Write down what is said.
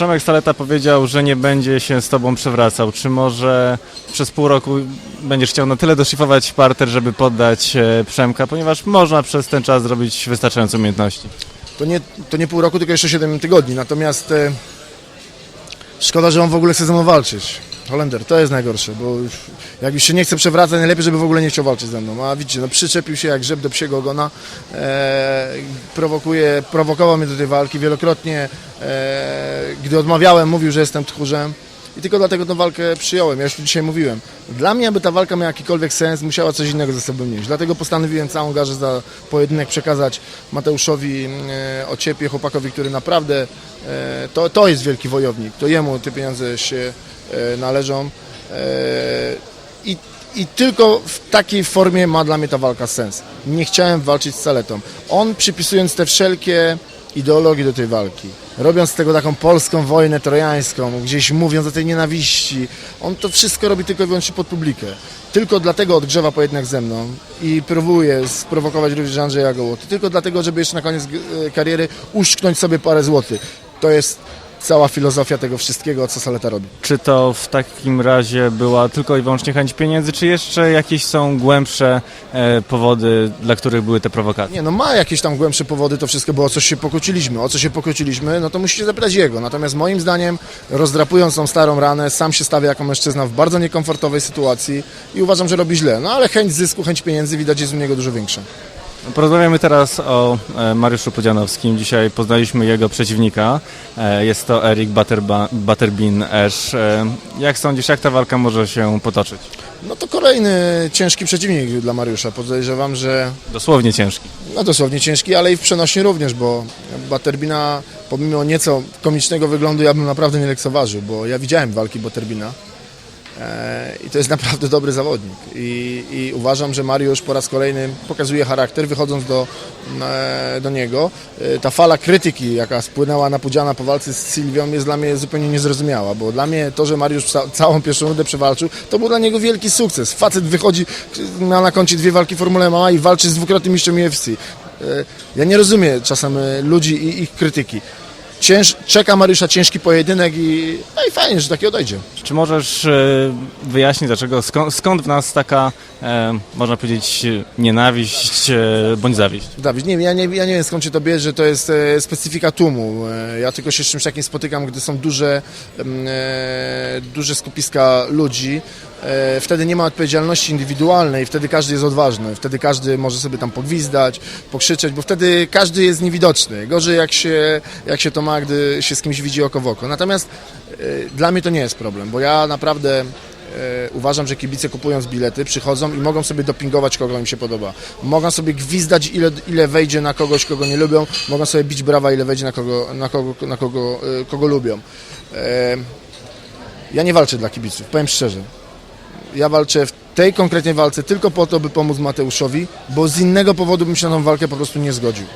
Przemek Saleta powiedział, że nie będzie się z tobą przewracał. Czy może przez pół roku będziesz chciał na tyle doszlifować parter, żeby poddać e, Przemka, ponieważ można przez ten czas zrobić wystarczające umiejętności? To nie, to nie pół roku, tylko jeszcze 7 tygodni. Natomiast e, szkoda, że on w ogóle chce ze mną walczyć. Holender, to jest najgorsze, bo jak już się nie chce przewracać, najlepiej, żeby w ogóle nie chciał walczyć ze mną. A widzicie, no przyczepił się jak grzyb do psiego ogona, e, prowokuje, prowokował mnie do tej walki wielokrotnie. E, gdy odmawiałem, mówił, że jestem tchórzem. I tylko dlatego tę walkę przyjąłem. Ja już tu dzisiaj mówiłem. Dla mnie, aby ta walka miała jakikolwiek sens, musiała coś innego ze sobą nieść. Dlatego postanowiłem całą garzę za pojedynek przekazać Mateuszowi e, Ociepie, chłopakowi, który naprawdę e, to, to jest wielki wojownik. To jemu te pieniądze się e, należą. E, i, I tylko w takiej formie ma dla mnie ta walka sens. Nie chciałem walczyć z Saletą. On przypisując te wszelkie ideologii do tej walki, robiąc z tego taką polską wojnę trojańską, gdzieś mówiąc o tej nienawiści, on to wszystko robi tylko i wyłącznie pod publikę. Tylko dlatego odgrzewa pojedynek ze mną i próbuje sprowokować również Andrzeja Gołoty. Tylko dlatego, żeby jeszcze na koniec e, kariery uszczknąć sobie parę złotych. To jest cała filozofia tego wszystkiego, co Saleta robi. Czy to w takim razie była tylko i wyłącznie chęć pieniędzy, czy jeszcze jakieś są głębsze e, powody, dla których były te prowokacje? Nie, no ma jakieś tam głębsze powody to wszystko, bo o coś się pokłóciliśmy. O co się pokłóciliśmy, no to musicie zapytać jego. Natomiast moim zdaniem, rozdrapując tą starą ranę, sam się stawia jako mężczyzna w bardzo niekomfortowej sytuacji i uważam, że robi źle. No ale chęć zysku, chęć pieniędzy widać jest u niego dużo większa. Porozmawiamy teraz o e, Mariuszu Pudzianowskim. Dzisiaj poznaliśmy jego przeciwnika. E, Jest to Erik Butterba- Butterbean Ash. E, Jak sądzisz, jak ta walka może się potoczyć? No to kolejny ciężki przeciwnik dla Mariusza. Podejrzewam, że Dosłownie ciężki. no dosłownie ciężki, ale i w przenośni również, bo Butterbina pomimo nieco komicznego wyglądu ja bym naprawdę nie lekceważył, bo ja widziałem walki Butterbina i to jest naprawdę dobry zawodnik I, i uważam, że Mariusz po raz kolejny pokazuje charakter, wychodząc do, e, do niego. E, Ta fala krytyki, jaka spłynęła na Pudziana po walce z Sylwią jest dla mnie zupełnie niezrozumiała, bo dla mnie to, że Mariusz ca całą pierwszą rundę przewalczył, to był dla niego wielki sukces. Facet wychodzi, ma na koncie dwie walki Formule MMA i walczy z dwukrotnym mistrzem UFC. E, Ja nie rozumiem czasem e, ludzi i ich krytyki. Cięż, czeka Mariusza ciężki pojedynek i, no i fajnie, że taki odejdzie. Czy możesz e, wyjaśnić, dlaczego, skąd, skąd w nas taka, e, można powiedzieć, nienawiść e, bądź zawiść? Dawid, nie, ja nie, ja nie wiem skąd się to bierze, że to jest e, specyfika tłumu. E, ja tylko się z czymś takim spotykam, gdy są duże, em, e, duże skupiska ludzi. Wtedy nie ma odpowiedzialności indywidualnej, wtedy każdy jest odważny, wtedy każdy może sobie tam pogwizdać, pokrzyczeć, bo wtedy każdy jest niewidoczny. Gorzej jak się, jak się to ma, gdy się z kimś widzi oko w oko. Natomiast dla mnie to nie jest problem, bo ja naprawdę E, uważam, że kibice kupując bilety przychodzą i mogą sobie dopingować, kogo im się podoba. Mogą sobie gwizdać, ile, ile wejdzie na kogoś, kogo nie lubią. Mogą sobie bić brawa, ile wejdzie na kogo, na kogo, na kogo, e, kogo lubią. E, Ja nie walczę dla kibiców, powiem szczerze. Ja walczę w tej konkretnej walce tylko po to, by pomóc Mateuszowi, bo z innego powodu bym się na tą walkę po prostu nie zgodził.